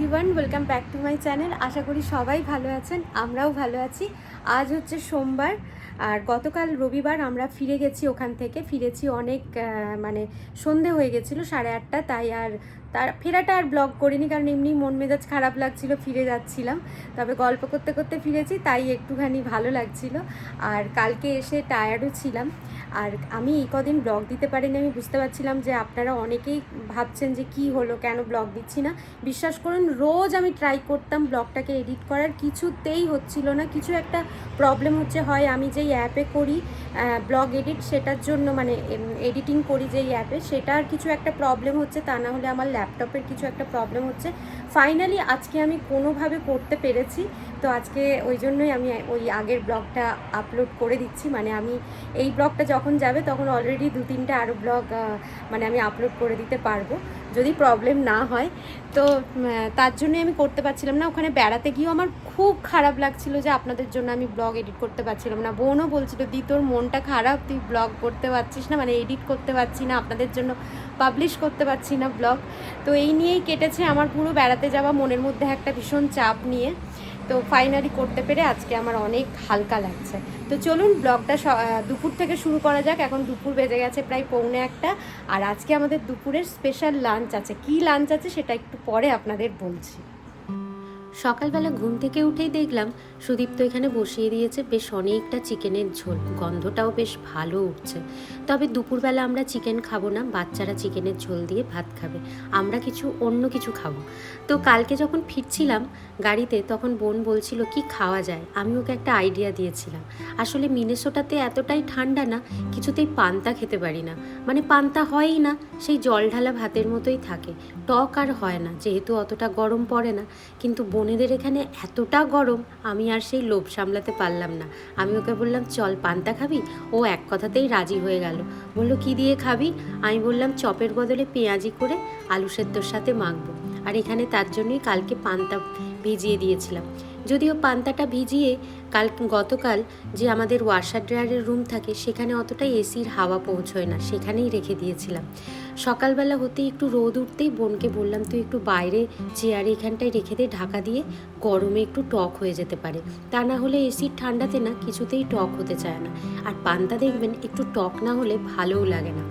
Everyone welcome back to my channel আশা করি সবাই ভালো আছেন, আমরাও ভালো আছি। আজ হচ্ছে সোমবার, আর গতকাল রবিবার আমরা ফিরে গেছি ওখান থেকে। ফিরেছি অনেক মানে সন্ধে হয়ে গেছিল সাড়ে আটটা, তাই আর তার ফেরাটা আর ব্লগ করিনি, কারণ এমনি মন মেজাজ খারাপ লাগছিল, ফিরে যাচ্ছিলাম। তবে গল্প করতে করতে ফিরেছি, তাই একটুখানি ভালো লাগছিল। আর কালকে এসে টায়ার্ডও ছিলাম। আর আমি এই কদিন ব্লগ দিতে পারিনি, আমি বুঝতে পারছিলাম যে আপনারা অনেকেই ভাবছেন যে কি হলো, কেন ব্লগ দিচ্ছি না। বিশ্বাস করুন, রোজ আমি ট্রাই করতাম ব্লগটাকে এডিট করার, কিছুতেই হচ্ছিল না। কিছু একটা প্রবলেম হচ্ছে, হয় আমি যেই অ্যাপে করি ব্লগ এডিট সেটার জন্য মানে এডিটিং করি যেই অ্যাপে সেটার কিছু একটা প্রবলেম হচ্ছে, তা না হলে আমার ল্যাপটপের কিছু একটা প্রবলেম হচ্ছে। ফাইনালি আজকে আমি কোনোভাবে করতে পেরেছি। তো আজকে ওই জন্যই আমি ওই আগের ব্লগটা আপলোড করে দিচ্ছি। মানে আমি এই ব্লগটা যখন যাবে তখন অলরেডি দু তিনটা আরও ব্লগ মানে আমি আপলোড করে দিতে পারব, যদি প্রবলেম না হয়। তো তার জন্যই আমি করতে পারছিলাম না। ওখানে বেড়াতে গিয়েও আমার খুব খারাপ লাগছিল যে আপনাদের জন্য আমি ব্লগ এডিট করতে পারছিলাম না। বোনও বলছিল, দি, তোর মনটা খারাপ, তুই ব্লগ করতে পারছিস না মানে এডিট করতে পারছি না, আপনাদের জন্য পাবলিশ করতে পারছি না ব্লগ। তো এই নিয়েই কেটেছে আমার পুরো বেড়াতে যাওয়া মনের মধ্যে একটা ভীষণ চাপ নিয়ে। তো ফাইনালি করতে পেরে আজকে আমার অনেক হালকা লাগছে। তো চলুন ব্লগটা দুপুর থেকে শুরু করা যাক। এখন দুপুর বেজে গেছে প্রায় পৌনে একটা। আর আজকে আমাদের দুপুরের স্পেশাল লাঞ্চ আছে। কি লাঞ্চ আছে সেটা একটু পরে আপনাদের বলছি। সকালবেলা ঘুম থেকে উঠেই দেখলাম সুদীপ্ত এখানে বসিয়ে দিয়েছে বেশ অনেকটা চিকেনের ঝোল। গন্ধটাও বেশ ভালো উঠছে। তবে দুপুরবেলা আমরা চিকেন খাব না, বাচ্চারা চিকেনের ঝোল দিয়ে ভাত খাবে। আমরা কিছু অন্য কিছু খাব। তো কালকে যখন ফিরছিলাম গাড়িতে, তখন বোন বলছিল, কি খাওয়া যায়? আমি ওকে একটা আইডিয়া দিয়েছিলাম। আসলে মিনেসোটাতে এতটাই ঠান্ডা না, কিছুতেই পান্তা খেতে পারি না। মানে পান্তা হয়ই না, সেই জল ঢালা ভাতের মতোই থাকে। টক আর হয় না, যেহেতু অতটা গরম পড়ে না। কিন্তু বোনেদের এখানে এতটা গরম, আমি আর সেই লোভ সামলাতে পারলাম না। আমি ওকে বললাম, চল, পান্তা খাবি? ও এক কথাতেই রাজি হয়ে গেল। বলল, কি দিয়ে খাবি? আমি বললাম, চপের বদলে পেঁয়াজি করে আলু সেদ্ধর সাথে মাখবো। আর এখানে তার জন্যই কালকে পান্তা ভিজিয়ে দিয়েছিলাম। যদিও পান্তাটা ভিজিয়ে কাল, গতকাল যে আমাদের ওয়াশার ড্রায়ারের রুম থাকে, সেখানে অতটা এসির হাওয়া পৌঁছয় না, সেখানেই রেখে দিয়েছিলাম। সকালবেলা হতেই একটু রোদ উঠতেই বোনকে বললাম, তুই একটু বাইরে চেয়ারে এখানটায় রেখে দে, ঢাকা দিয়ে গরমে একটু টক হয়ে যেতে পারে। তা না হলে এসির ঠান্ডাতে না কিছুতেই টক হতে চায় না। আর পান্তা দেখবেন, একটু টক না হলে ভালোও লাগে না।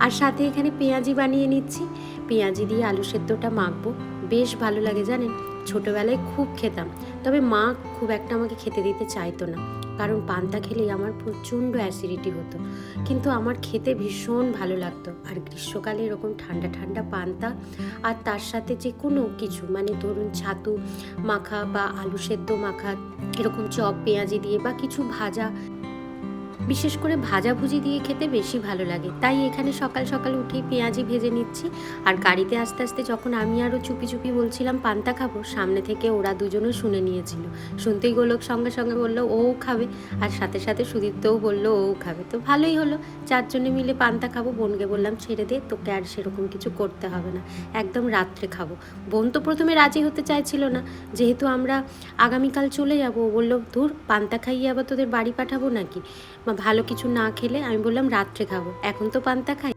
আর সাথে এখানে পেঁয়াজি বানিয়ে নিচ্ছি। পেঁয়াজি দিয়ে আলু সেদ্ধটা মাখবো। বেশ ভালো লাগে জানেন, ছোটোবেলায় খুব খেতাম। তবে মা খুব একটা আমাকে খেতে দিতে চাইতো না। কারণ পান্তা খেলেই আমার প্রচণ্ড অ্যাসিডিটি হতো। কিন্তু আমার খেতে ভীষণ ভালো লাগতো। আর গ্রীষ্মকালে এরকম ঠান্ডা ঠান্ডা পান্তা আর তার সাথে যে কোনো কিছু মানে ধরুন ছাতু মাখা বা আলু সেদ্ধ মাখা, এরকম চপ, পেঁয়াজি দিয়ে বা কিছু ভাজা বিশেষ করে ভাজাভুজি দিয়ে খেতে বেশি ভালো লাগে। তাই এখানে সকাল সকাল উঠেই পেঁয়াজি ভেজে নিচ্ছি। আর গাড়িতে আস্তে আস্তে যখন আমি আরও চুপি চুপি বলছিলাম, পান্তা খাব? সামনে থেকে ওরা দুজনও শুনে নিয়েছিল। শুনতেই গোলক সঙ্গে সঙ্গে বলল, ও খাবে। আর সাথে সাথে সুদীপ্তও বলল, ও খাবে। তো ভালোই হলো। চারজনে মিলে পান্তা খাব। বোনকে বললাম, ছেড়ে দে, তোকে আর সেরকম কিছু করতে হবে না। একদম রাত্রে খাব। বোন তো প্রথমে রাজি হতে চাইছিল না। যেহেতু আমরা আগামীকাল চলে যাব বলল, ধুর, পান্তা খাইয়ে আবার তোদের বাড়ি পাঠাবো নাকি? ভালো কিছু না খেলে আমি বললাম রাত্রে খাব। এখন তো পান্তা খাই।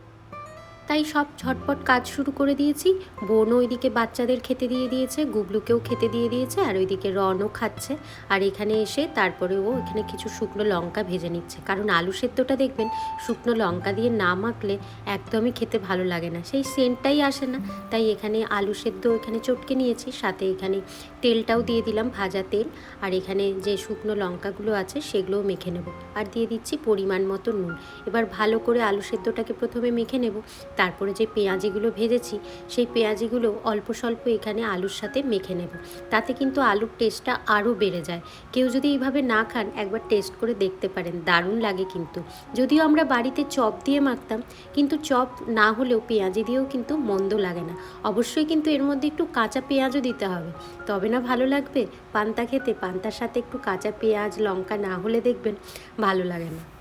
তাই সব ঝটপট কাজ শুরু করে দিয়েছি। বোনও ওইদিকে বাচ্চাদের খেতে দিয়ে দিয়েছে, গুবলুকেও খেতে দিয়ে দিয়েছে, আর ওইদিকে রনও খাচ্ছে। আর এখানে এসে তারপরে ও এখানে কিছু শুকনো লঙ্কা ভেজে নিচ্ছে। কারণ আলু সেদ্ধটা দেখবেন, শুকনো লঙ্কা দিয়ে না মাখলে একদমই খেতে ভালো লাগে না। সেই সেন্টটাই আসে না। তাই এখানে আলু সেদ্ধ এখানে চটকে নিয়েছি, সাথে এখানে তেলটাও দিয়ে দিলাম ভাজা তেল। আর এখানে যে শুকনো লঙ্কাগুলো আছে সেগুলোও মেখে নেব। আর দিয়ে দিচ্ছি পরিমাণ মতো নুন। এবার ভালো করে আলু সেদ্ধটাকে প্রথমে মেখে নেব। তারপরে যে পেঁয়াজিগুলো ভেজেছি, সেই পেঁয়াজিগুলো অল্প স্বল্প এখানে আলুর সাথে মেখে নেব। তাতে কিন্তু আলুর টেস্টটা আরও বেড়ে যায়। কেউ যদি এইভাবে না খান, একবার টেস্ট করে দেখতে পারেন, দারুণ লাগে কিন্তু। যদিও আমরা বাড়িতে চপ দিয়ে মাখতাম, কিন্তু চপ না হলেও পেঁয়াজি দিয়েও কিন্তু মন্দ লাগে না। অবশ্যই কিন্তু এর মধ্যে একটু কাঁচা পেঁয়াজও দিতে হবে। তবে না, ভালো লাগবে? পান্তা খেতে পান্তার সাথে একটু কাঁচা পেঁয়াজ, লঙ্কা না হলে দেখবেন ভালো লাগে না।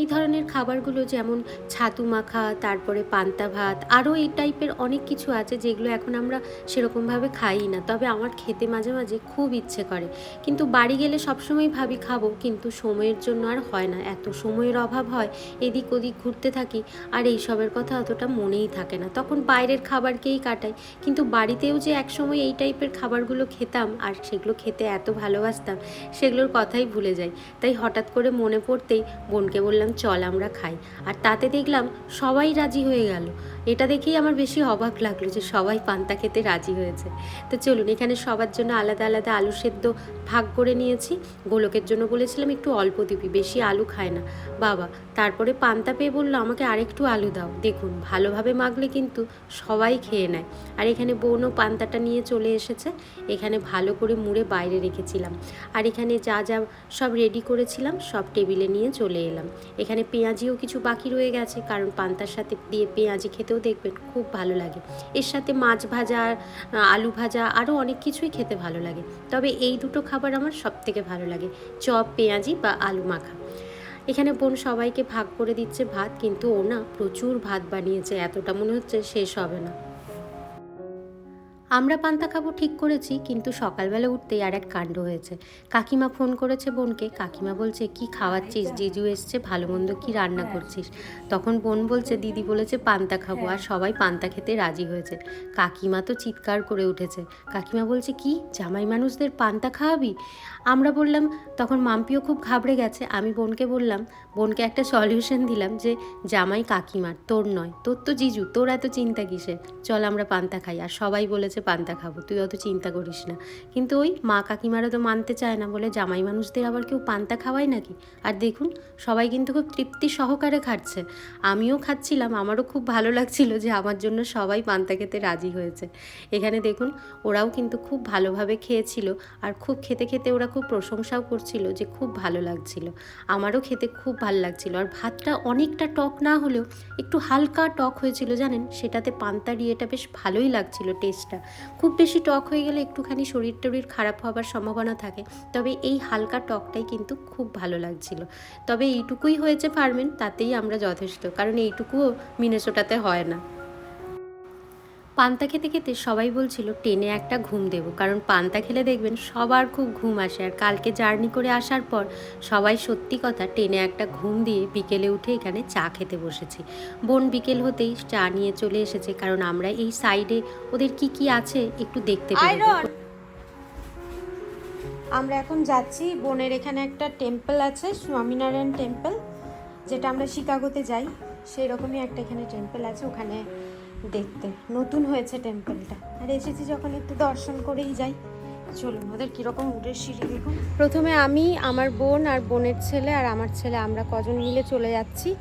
এই ধরনের খাবারগুলো যেমন ছাতু মাখা, তারপরে পান্তা ভাত, আরও এই টাইপের অনেক কিছু আছে যেগুলো এখন আমরা সেরকমভাবে খাই না। তবে আমার খেতে মাঝে মাঝে খুব ইচ্ছে করে। কিন্তু বাড়ি গেলে সবসময় ভাবি খাব, কিন্তু সময়ের জন্য আর হয় না। এত সময়ের অভাব হয়, এদিক ওদিক ঘুরতে থাকি, আর এইসবের কথা অতটা মনেই থাকে না। তখন বাইরের খাবারকেই কাটাই। কিন্তু বাড়িতেও যে একসময় এই টাইপের খাবারগুলো খেতাম, আর সেগুলো খেতে এত ভালোবাসতাম, সেগুলোর কথাই ভুলে যাই। তাই হঠাৎ করে মনে পড়তেই বোনকে বললাম চল, আমরা খাই। আর তাতে দেখলাম সবাই রাজি হয়ে গেল। এটা দেখেই আমার বেশি অবাক লাগল যে সবাই পান্তা খেতে রাজি হয়েছে। তো চলুন, এখানে সবার জন্য আলাদা আলাদা আলু সেদ্ধ ভাগ করে নিয়েছি। গোলকের জন্য বলেছিলাম একটু অল্প দিবি, বেশি আলু খায় না। বাবা, তারপরে পান্তা পেয়ে বলল, আমাকে আরেকটু আলু দাও। দেখুন, ভালোভাবে মাগলে কিন্তু সবাই খেয়ে নেয়। আর এখানে বোনও পান্তাটা নিয়ে চলে এসেছে। এখানে ভালো করে মুড়ে বাইরে রেখেছিলাম। আর এখানে যা যা সব রেডি করেছিলাম, সব টেবিলে নিয়ে চলে এলাম। এখানে পেঁয়াজিও কিছু বাকি রয়ে গেছে, কারণ পান্তার সাথে দিয়ে পেঁয়াজি খেতেও দেখবেন খুব ভালো লাগে। এর সাথে মাছ ভাজা আলু ভাজা, আরও অনেক কিছুই খেতে ভালো লাগে। তবে এই দুটো খাবার আমার সব থেকে ভালো লাগে, চপ, পেঁয়াজি বা আলু মাখা। এখানে বোন সবাইকে ভাগ করে দিচ্ছে ভাত, কিন্তু ও না প্রচুর ভাত বানিয়েছে, এতটা মনে হচ্ছে শেষ হবে না। আমরা পান্তা খাব ঠিক করেছি কিন্তু সকালবেলা উঠতেই আর এক কাণ্ড হয়েছে। কাকিমা ফোন করেছে বোনকে কাকিমা বলছে কি খাওয়াচ্ছিস? জিজু এসছে ভালো মন্দ কি রান্না করছিস? তখন বোন বলছে দিদি বলেছে পান্তা খাব আর সবাই পান্তা খেতে রাজি হয়েছে। কাকিমা তো চিৎকার করে উঠেছে। কাকিমা বলছে কি? জামাই মানুষদের পান্তা খাওয়াবি? আমরা বললাম তখন মাম্পিও খুব ঘাবড়ে গেছে। আমি বোনকে বললাম বোনকে একটা সলিউশন দিলাম যে জামাই কাকিমার তোর নয় তোর তো জিজু তোর এত চিন্তা কিসে চল আমরা পান্তা খাই। আর সবাই বলেছে পান্তা খাব তুই অত চিন্তা করিস না। কিন্তু ওই মা কাকিমারা তো মানতে চায় না, বলে জামাই মানুষদের আবার কেউ পান্তা খাওয়ায় নাকি? আর দেখুন, সবাই কিন্তু খুব তৃপ্তি সহকারে খাচ্ছে। আমিও খাচ্ছিলাম, আমারও খুব ভালো লাগছিল যে আমার জন্য সবাই পান্তা খেতে রাজি হয়েছে। এখানে দেখুন, ওরাও কিন্তু খুব ভালোভাবে খেয়েছিল, আর খুব খেতে খেতে ওরা খুব প্রশংসাও করছিল যে খুব ভালো লাগছিল। আমারও খেতে খুব ভালো লাগছিল, আর ভাতটা অনেকটা টক না হলেও একটু হালকা টক হয়েছিল, জানেন? সেটাতে পান্তার ইয়েটা বেশ ভালোই লাগছিল টেস্টটা খুব বেশি টক হয়ে গেলে একটুখানি শরীর টরীর খারাপ হওয়ার সম্ভাবনা থাকে। তবে এই হালকা টকটাই কিন্তু খুব ভালো লাগছিল। তবে এইটুকুই হয়েছে ফার্মেন্ট তাতেই আমরা যথেষ্ট। কারণ এইটুকুও মিনেসোটাতে হয় না। পান্তা খেতে খেতে সবাই বলছিল টেনে একটা ঘুম দেবো। কারণ পান্তা খেলে দেখবেন সবার খুব ঘুম আসে। আর কালকে জার্নি করে আসার পর সবাই সত্যি কথা টেনে একটা ঘুম দিয়ে বিকেলে উঠে এখানে চা খেতে বসেছি। বোন বিকেল হতেই চা নিয়ে চলে এসেছে কারণ আমরা এই সাইডে ওদের কি কি আছে একটু দেখতে আয়রন! আমরা এখন যাচ্ছি বোনের এখানে একটা টেম্পল আছে স্বামীনারায়ণ টেম্পল যেটা আমরা শিকাগোতে যাই। সেই রকমই একটা এখানে টেম্পল আছে ওখানে দেখতে। নতুন হয়েছে টেম্পলটা আর এসেছি যখন একটু দর্শন করেই যাই। চলুন, ওদের কীরকম উঠের সিঁড়ি দেখুন। প্রথমে আমি, আমার বোন আর বোনের ছেলে আর আমার ছেলে, আমরা কজন মিলে চলে যাচ্ছি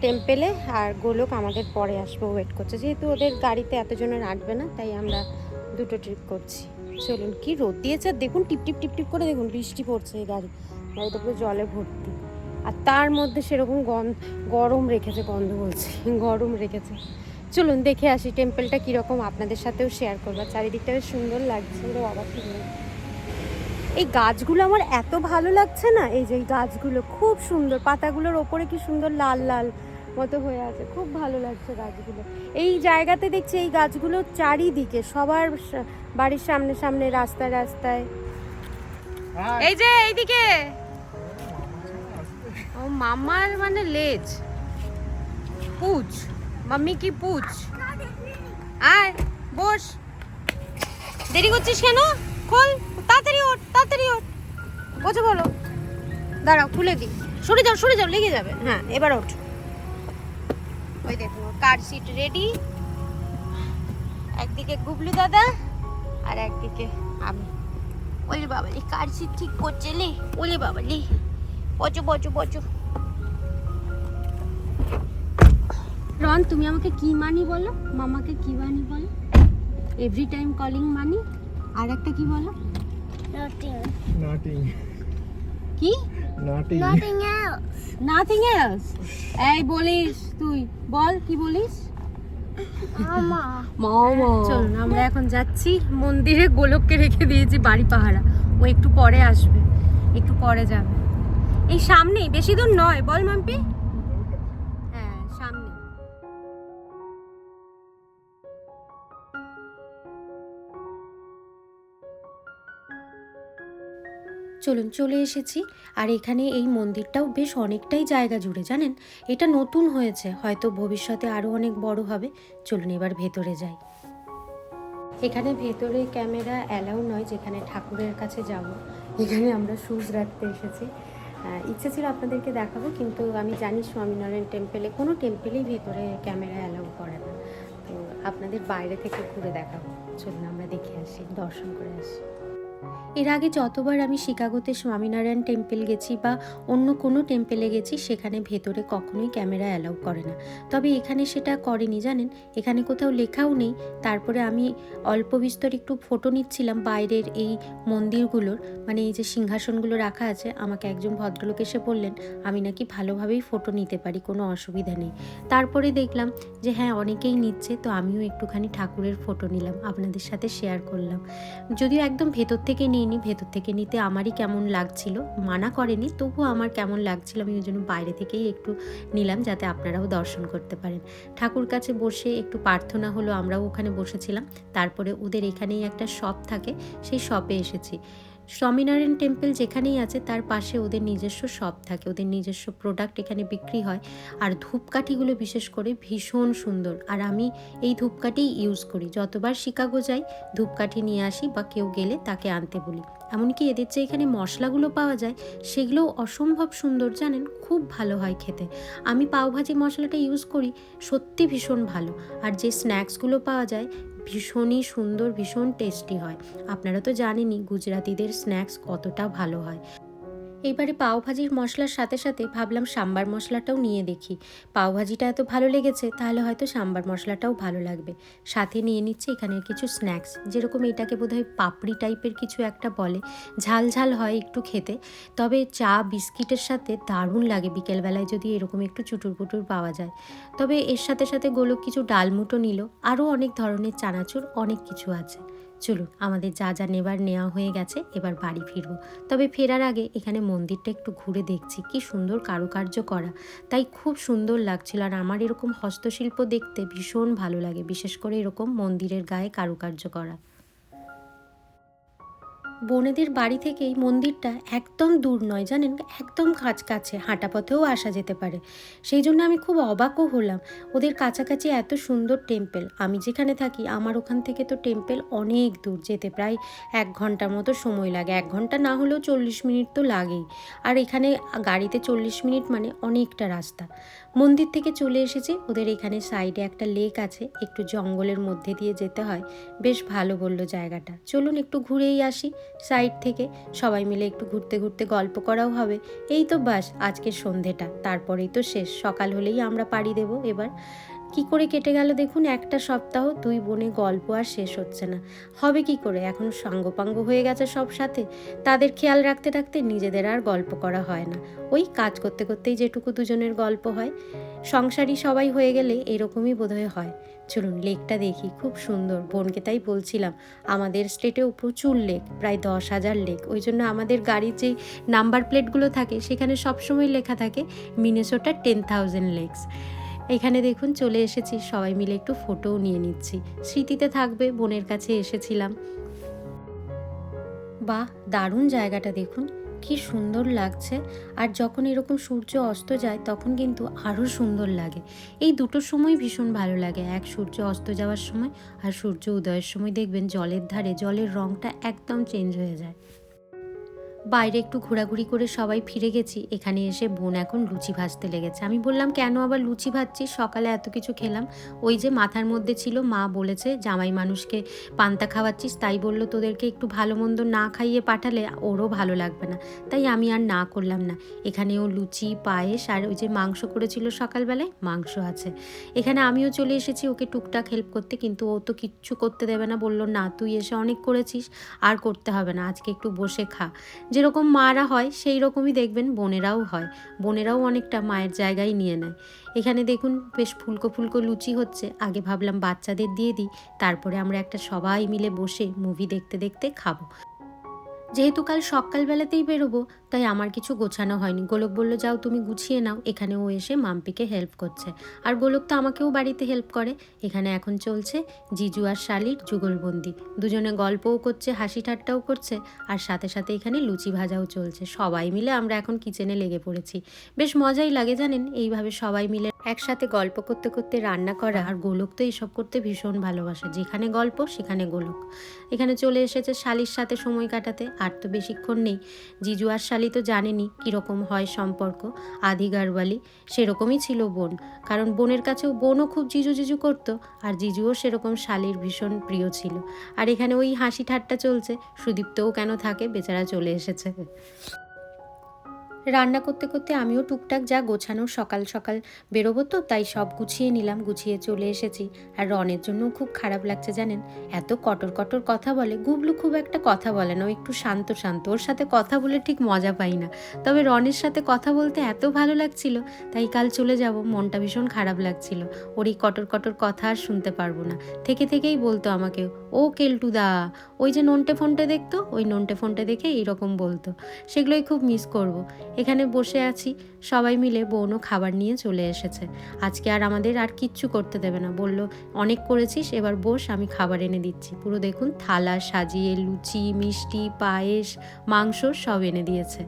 টেম্পেলে আর গোলক আমাদের পরে আসব ওয়েট করছে। যেহেতু ওদের গাড়িতে এতজনের আটবে না, তাই আমরা দুটো ট্রিপ করছি। চলুন, কি রোদ দিয়েছে? দেখুন, টিপ টিপ টিপ টিপ করে দেখুন, বৃষ্টি পড়ছে এই গাড়ি। গাড়িটা পুরো জলে ভর্তি। আর তার মধ্যে সেরকম গন গরম রেখেছে, গন্ধ বলছে, গরম রেখেছে। চলুন দেখে আসি টেম্পলটা কীরকম আপনাদের সাথেও শেয়ার করব। চারিদিকটা বেশ সুন্দর লাগছে বাবা সুন্দর। এই গাছগুলো আমার এত ভালো লাগছে না? এই যে এই গাছগুলো খুব সুন্দর পাতাগুলোর ওপরে কি সুন্দর লাল লাল মতো হয়ে আছে খুব ভালো লাগছে গাছগুলো। এই জায়গাতে দেখছি এই গাছগুলো চারিদিকে সবার বাড়ির সামনে সামনে রাস্তায় রাস্তায়। এই যে এইদিকে! ও মামার মানে লেজ। পুচ মাম্মি কি পুচ? আয়, বস। দেরি করছিস কেন? খোল, তাড়াতাড়ি ওঠ তাড়াতাড়ি ওঠ। বসে বলো। দাঁড়াও খুলে দিই। সরে যাও সরে যাও, লেগে যাবে। হ্যাঁ এবার ওঠ। ওই দেখুন কার সিট রেডি একদিকে গুবলু দাদা আর একদিকে আমি। ওলে বাবা লে কার সিট ঠিক করছে লে? ওলে বাবা লে পচো পচো পচো রন তুমি আমাকে কি মানি বলো? মামাকে কি মানি বলো? Every time calling money. আর একটা কি বলো? Nothing. কি? Nothing. নাথিং এলস এই বলিস তুই। বল কি বলিস? মামা। চলুন আমরা এখন যাচ্ছি। মন্দিরে গোলককে রেখে দিয়েছি বাড়ি পাহারা। ও একটু পরে আসবে। একটু পরে যাবে। এই সামনেই বেশি দূর নয়। বল মাম্পি। চলুন চলে এসেছি। আর এখানে এই মন্দিরটাও বেশ অনেকটাই জায়গা জুড়ে, জানেন? এটা নতুন হয়েছে, হয়তো ভবিষ্যতে আরও অনেক বড় হবে। চলুন এবার ভেতরে যাই। এখানে ভেতরে ক্যামেরা অ্যালাউ নয়, যেখানে ঠাকুরের কাছে যাব। এখানে আমরা শুজ রাখতে এসেছি। ইচ্ছে ছিল আপনাদেরকে দেখাবো, কিন্তু আমি জানি স্বামীনারায়ণ টেম্পেলে, কোনো টেম্পেলেই ভেতরে ক্যামেরা অ্যালাউ করে না। তো আপনাদের বাইরে থেকে ঘুরে দেখাবো। চলুন আমরা দেখে আসি, দর্শন করে আসি। এর আগে যতবার আমি শিকাগোতে স্বামীনারায়ণ টেম্পেল গেছি বা অন্য কোনো টেম্পেলে গেছি, সেখানে ভেতরে কখনোই ক্যামেরা অ্যালাউ করে না। তবে এখানে সেটা করেনি, জানেন? এখানে কোথাও লেখাও নেই। তারপরে আমি অল্প বিস্তর একটু ফটো নিচ্ছিলাম বাইরের এই মন্দিরগুলোর। মানে এই যে সিংহাসনগুলো রাখা আছে, আমাকে একজন ভদ্রলোক এসে বললেন, আমি নাকি ভালোভাবেই ফটো নিতে পারি, কোনো অসুবিধা নেই। তারপরে দেখলাম যে হ্যাঁ অনেকেই নিচ্ছে, তো আমিও একটুখানি ঠাকুরের ফটো নিলাম, আপনাদের সাথে শেয়ার করলাম। যদিও একদম ভেতর থেকে নিইনি ভেতর থেকে নিতে আমারই কেমন লাগছিল, মানা করেনি তবু আমার কেমন লাগছিল, আমি ওই জন্য বাইরে থেকেই একটু নিলাম যাতে আপনারাও দর্শন করতে পারেন। ঠাকুর কাছে বসে একটু প্রার্থনা হলো, আমরাও ওখানে বসেছিলাম, তারপরে ওদের এখানেই একটা শপ থাকে, সেই শপে এসেছি। স্বামীনারায়ণ টেম্পল যেখানেই আছে, তার পাশে ওদের নিজস্ব শপ থাকে, ওদের নিজস্ব প্রোডাক্ট এখানে বিক্রি হয়। আর ধূপকাঠিগুলো বিশেষ করে ভীষণ সুন্দর। আর আমি এই ধূপকাঠিই ইউজ করি। যতবার শিকাগো যাই, ধূপকাঠি নিয়ে আসি বা কেউ গেলে তাকে আনতে বলি। এমনকি এদের যে এখানে মশলাগুলো পাওয়া যায়, সেগুলোও অসম্ভব সুন্দর, জানেন? খুব ভালো হয় খেতে। আমি পাওভাজি মশলাটা ইউজ করি, সত্যি ভীষণ ভালো। আর যে স্ন্যাক্সগুলো পাওয়া যায় ভীষণই সুন্দর ভীষণ টেস্টি হয়। আপনারা তো জানেনই গুজরাতিদের স্ন্যাক্স কতটা ভালো হয়। এইবারে পাওভাজির মশলার সাথে সাথে ভাবলাম সাম্বার মশলাটাও নিয়ে দেখি। পাওভাজিটা এত ভালো লেগেছে, তাহলে হয়তো সাম্বার মশলাটাও ভালো লাগবে। সাথে নিয়ে নিচ্ছে এখানের কিছু স্ন্যাক্স, যেরকম এটাকে বোধহয় পাপড়ি টাইপের কিছু একটা বলে। ঝাল ঝাল হয় একটু খেতে, তবে চা, বিস্কিটের সাথে দারুণ লাগে বিকেলবেলায় যদি এরকম একটু চুটুর পুটুর পাওয়া যায়। তবে এর সাথে সাথে গোলক কিছু ডালমুটো নিল, আরও অনেক ধরনের চানাচুর, অনেক কিছু আছে। চলুন আমাদের যা যা নেবার নেওয়া হয়ে গেছে, এবার বাড়ি ফিরব। তবে ফেরার আগে এখানে মন্দিরটা একটু ঘুরে দেখছি, কি সুন্দর কারুকার্য করা। তাই খুব সুন্দর লাগছিল, আর আমার এরকম হস্তশিল্প দেখতে ভীষণ ভালো লাগে, বিশেষ করে এরকম মন্দিরের গায়ে কারুকার্য করা। বোনেদের বাড়ি থেকে এই মন্দিরটা একদম দূর নয়, জানেন? একদম কাছ কাছে হাঁটা পথেও আসা যেতে পারে। সেই জন্য আমি খুব অবাকও হলাম। ওদের কাছাকাছি এত সুন্দর টেম্পেল। আমি যেখানে থাকি, আমার ওখান থেকে তো টেম্পেল অনেক দূর, যেতে প্রায় এক ঘণ্টার মতো সময় লাগে। এক ঘণ্টা না হলেও চল্লিশ মিনিট তো লাগেই। আর এখানে গাড়িতে চল্লিশ মিনিট মানে অনেকটা রাস্তা। মন্দির থেকে চলে এসেছি। ওদের এখানে সাইডে একটা লেক আছে। একটু জঙ্গলের মধ্যে দিয়ে যেতে হয়। বেশ ভালো বলল জায়গাটা। চলুন একটু ঘুরেই আসি সাইড থেকে। সবাই মিলে একটু ঘুরতে ঘুরতে গল্প করাও হবে। এই তো বাস, আজকে সন্ধেটা। তারপরেই তো শেষ। সকাল হলেই আমরা পাড়ি দেব এবার। কি করে কেটে গেল দেখুন, একটা সপ্তাহ দুই বোনে গল্প আর শেষ হচ্ছে না। হবে কি করে? এখন সাঙ্গপাঙ্গ হয়ে গেছে সব সাথে। তাদের খেয়াল রাখতে রাখতে নিজেদের আর গল্প করা হয় না। ওই কাজ করতে করতেই যেটুকু দুজনের গল্প হয়, সংসারী সবাই হয়ে গেলে এরকমই বোধহয় হয়। চলুন, লেকটা দেখি। খুব সুন্দর। বোনকে তাই বলছিলাম, আমাদের স্টেটেও প্রচুর লেক, প্রায় দশ হাজার লেক। ওই জন্য আমাদের গাড়ির যেই নাম্বার প্লেটগুলো থাকে, সেখানে সবসময় লেখা থাকে, মিনেসোটা টেন থাউজেন্ড লেকস। এখানে দেখুন চলে এসেছি। সবাই মিলে একটু ফটোও নিয়ে নিচ্ছি। স্মৃতিতে থাকবে, বোনের কাছে এসেছিলাম। বা দারুণ জায়গাটা দেখুন। কি সুন্দর লাগছে। আর যখন এরকম সূর্য অস্ত যায়, তখন কিন্তু আরও সুন্দর লাগে। এই দুটো সময় ভীষণ ভালো লাগে। এক সূর্য অস্ত যাওয়ার সময় আর সূর্য উদয়ের সময় দেখবেন জলের ধারে, জলের রঙটা একদম চেঞ্জ হয়ে যায়। বাইরে একটু ঘোরাঘুরি করে সবাই ফিরে গেছি। এখানে এসে বোন এখন লুচি ভাজতে লেগেছে। আমি বললাম, কেন আবার লুচি ভাজছিস? সকালে এত কিছু খেলাম। ওই যে মাথার মধ্যে ছিল, মা বলেছে, জামাই মানুষকে পান্তা খাওয়াচ্ছিস, তাই বলল তোদেরকে একটু ভালো মন্দ না খাইয়ে পাঠালে ওরও ভালো লাগবে না। তাই আমি আর না করলাম না। এখানেও লুচি, পায়েস আর ওই যে মাংস করেছিল সকালবেলায়, মাংস আছে। এখানে আমিও চলে এসেছি ওকে টুকটাক হেল্প করতে, কিন্তু ও তো কিচ্ছু করতে দেবে না। বলল, না, তুই এসে অনেক করেছিস, আর করতে হবে না। আজকে একটু বসে খা। যেরকম মারা হয়, সেই রকমই দেখবেন বোনেরাও হয়। বোনেরাও অনেকটা মায়ের জায়গায় নিয়ে নেয়। এখানে দেখুন, বেশ ফুলকো ফুলকো লুচি হচ্ছে। আগে ভাবলাম বাচ্চাদের দিয়ে দিই, তারপরে আমরা একটা সবাই মিলে বসে মুভি দেখতে দেখতে খাব। যেহেতু কাল সকালবেলাতেই বেরোবো তাই আমার কিছু গোছানো হয়নি। গোলক বলল, যাও তুমি গুছিয়ে নাও। এখানে ও এসে মাম্পিকে হেল্প করছে। আর গোলক তো আমাকেও বাড়িতে হেল্প করে। এখানে এখন চলছে জিজু আর শালির যুগলবন্দি। দুজনে গল্পও করছে, হাসি ঠাট্টাও করছে, আর সাথে সাথে এখানে লুচি ভাজাও চলছে। সবাই মিলে আমরা এখন কিচেনে লেগে পড়েছি। বেশ মজাই লাগে, জানেন? এইভাবে সবাই মিলে একসাথে গল্প করতে করতে রান্না করা আর গোলক তো এইসব করতে ভীষণ ভালোবাসে। যেখানে গল্প, সেখানে গোলক। এখানে চলে এসেছে শালির সাথে সময় কাটাতে। আর তো বেশিক্ষণ নেই। জিজু আর শালি তো জানেনি কীরকম হয় সম্পর্ক। আদি গারওয়ালি সেরকমই ছিল বোন। কারণ বোনের কাছেও বোনও খুব জিজু জিজু করতো আর জিজুও সেরকম শালির ভীষণ প্রিয় ছিল। আর এখানে ওই হাসি ঠাট্টা চলছে, সুদীপ্তও কেন থাকে বেচারা চলে এসেছে। রান্না করতে করতে আমিও টুকটাক যা গোছানো সকাল সকাল বেরোবো তো, তাই সব গুছিয়ে নিলাম, গুছিয়ে চলে এসেছি। আর রনের জন্য খুব খারাপ লাগছে জানেন? এত কটর কটর কথা বলে, গুবলু খুব একটা কথা বলে না, ও একটু শান্ত শান্ত, ওর সাথে কথা বলে ঠিক মজা পাই না। তবে রনের সাথে কথা বলতে এত ভালো লাগছিল, তাই কাল চলে যাব, মনটা ভীষণ খারাপ লাগছিল। ওর এই কটর কটর কথা আর শুনতে পারব না। থেকে থেকেই বলতো আমাকে ও কেলটুদা, ওই যে নন্টে ফোনটে দেখতো? ওই নন্টে ফন্টে দেখে এইরকম বলতো। সেগুলোই খুব মিস করব। এখানে বসে আছি, সবাই মিলে বোনও খাবার নিয়ে চলে এসেছে। আজকে আর আমাদের আর কিচ্ছু করতে দেবে না। বলল, অনেক করেছিস, এবার বস, আমি খাবার এনে দিচ্ছি। পুরো দেখুন, থালা সাজিয়ে, লুচি, মিষ্টি, পায়েস, মাংস সব এনে দিয়েছে।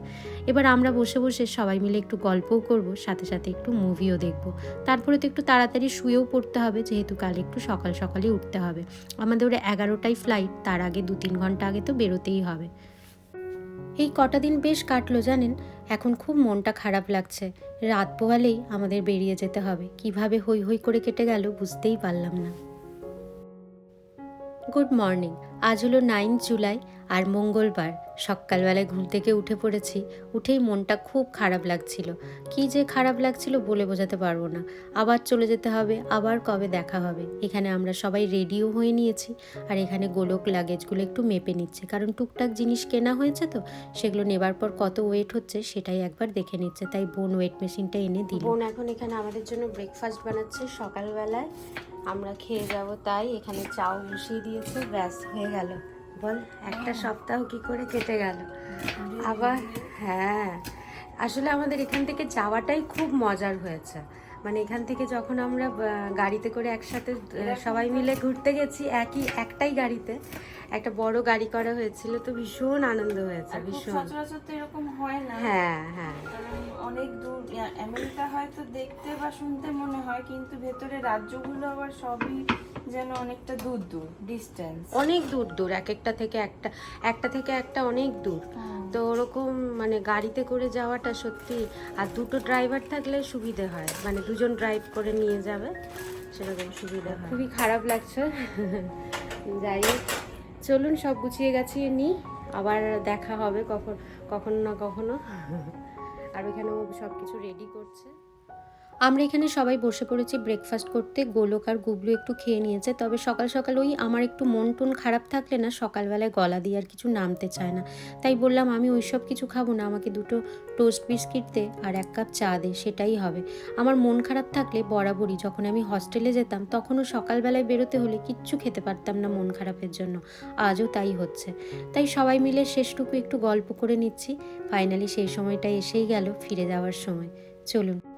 এবার আমরা বসে বসে সবাই মিলে একটু গল্পও করব, সাথে সাথে একটু মুভিও দেখব। তারপরে তো একটু তাড়াতাড়ি শুয়েও পড়তে হবে, যেহেতু কাল একটু সকাল সকালই উঠতে হবে। আমাদের ওরা এগারোটায় ফ্লাইট তার আগে দু তিন ঘণ্টা আগে তো বেরোতেই হবে। এই কটা দিন বেশ কাটলো জানেন? এখন খুব মনটা খারাপ লাগছে। রাত পোহালেই আমাদের বেরিয়ে যেতে হবে। কীভাবে হই হই করে কেটে গেল বুঝতেই পারলাম না। গুড মর্নিং আজ হলো নাইন জুলাই। আর মঙ্গলবার সকালবেলায় ঘুম থেকে উঠে পড়েছি, উঠেই মনটা খুব খারাপ লাগছিল। কি যে খারাপ লাগছিল বলে বোঝাতে পারব না। আবার চলে যেতে হবে, আবার কবে দেখা হবে? এখানে আমরা সবাই রেডিও হয়ে নিয়েছি আর এখানে গোলক লাগেজগুলো একটু মেপে নিচ্ছে। কারণ টুকটাক জিনিস কেনা হয়েছে তো, সেগুলো নেবার পর কত ওয়েট হচ্ছে সেটাই একবার দেখে নিচ্ছে। তাই বোন ওয়েট মেশিনটা এনে দিল। বোন এখন এখানে আমাদের জন্য ব্রেকফাস্ট বানাচ্ছে। সকালবেলায় আমরা খেয়ে যাব, তাই এখানে চাও বসিয়ে দিয়েছে। ব্যাস, হয়ে গেল। বল, একটা সপ্তাহ কি করে কেটে গেল? আবার হ্যাঁ। আসলে আমাদের এখান থেকে যাওয়াটাই খুব মজার হয়েছে। মানে এখান থেকে যখন আমরা গাড়িতে করে একসাথে সবাই মিলে ঘুরতে গেছি, একই, একটাই গাড়িতে একটা বড় গাড়ি করা হয়েছিল তো ভীষণ আনন্দ হয়েছে ভীষণ। সচরাচর তো এরকম হয় না। হ্যাঁ হ্যাঁ। অনেক দূর আমেরিকা হয়তো দেখতে বা শুনতে মনে হয় কিন্তু ভেতরে রাজ্যগুলো আবার সবই যেন অনেকটা দূর দূর ডিস্টেন্স অনেক দূর দূর এক একটা থেকে একটা একটা থেকে একটা অনেক দূর। তো ওরকম মানে গাড়িতে করে যাওয়াটা সত্যি আর দুটো ড্রাইভার থাকলে সুবিধে হয়। মানে দুজন ড্রাইভ করে নিয়ে যাবে সেরকম সুবিধা হয়। খুবই খারাপ লাগছে। যাই হোক। চলুন, সব গুছিয়ে গাছিয়ে নিই। আবার দেখা হবে কখন, কখনো না কখনো। আর ওইখানে সব কিছু রেডি করছে। আমরা এখানে সবাই বসে পড়েছি ব্রেকফাস্ট করতে। গোলক আর গুবলু একটু খেয়ে নিয়েছে। তবে সকাল সকাল ওই আমার একটু মন টন খারাপ থাকলে না, সকালবেলায় গলা দিয়ে আর কিছু নামতে চায় না। তাই বললাম, আমি ওই সব কিছু খাব না, আমাকে দুটো টোস্ট বিস্কিট দে আর এক কাপ চা দে, সেটাই হবে। আমার মন খারাপ থাকলে বরাবরই যখন আমি হস্টেলে যেতাম, তখনও সকালবেলায় বেরোতে হলে কিচ্ছু খেতে পারতাম না মন খারাপের জন্য। আজও তাই হচ্ছে। তাই সবাই মিলে শেষটুকু একটু গল্প করে নিচ্ছি। ফাইনালি সেই সময়টা এসেই গেল ফিরে যাওয়ার সময়। চলুন।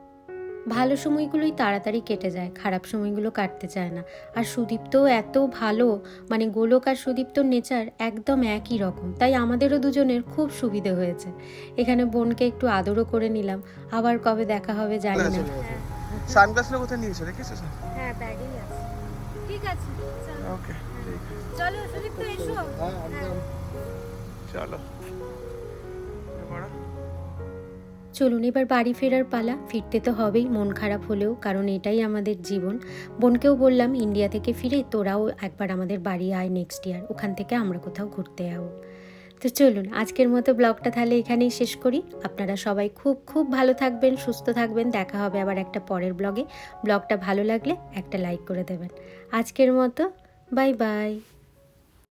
ভালো সময়গুলোই তাড়াতাড়ি কেটে যায় খারাপ সময়গুলো কাটতে চায় না। আর সুদীপ্তও এত ভালো মানে গোলক আর সুদীপ্তর নেচার একদম একই রকম তাই আমাদেরও দুজনের খুব সুবিধে হয়েছে। এখানে বোনকে একটু আদরও করে নিলাম আবার কবে দেখা হবে জানি না। সানগ্লাসগুলো কোথায় নিয়েছো? দেখেছ হ্যাঁ ব্যাগেই আছে। ঠিক আছে চলো। ওকে চলো সুদীপ তো এসো। চলো। এবার? চলুন এবার বাড়ি ফেরার পালা। ফিরতে তো হবেই, মন খারাপ হলেও, কারণ এটাই আমাদের জীবন। বোনকেও বললাম, ইন্ডিয়া থেকে ফিরে তোরাও একবার আমাদের বাড়ি আয় নেক্সট ইয়ার ওখান থেকে আমরা কোথাও ঘুরতে যাব। তো চলুন, আজকের মতো ব্লগটা তাহলে এখানেই শেষ করি। আপনারা সবাই খুব খুব ভালো থাকবেন, সুস্থ থাকবেন। দেখা হবে আবার একটা পরের ব্লগে। ব্লগটা ভালো লাগলে একটা লাইক করে দেবেন। আজকের মতো, বাই বাই।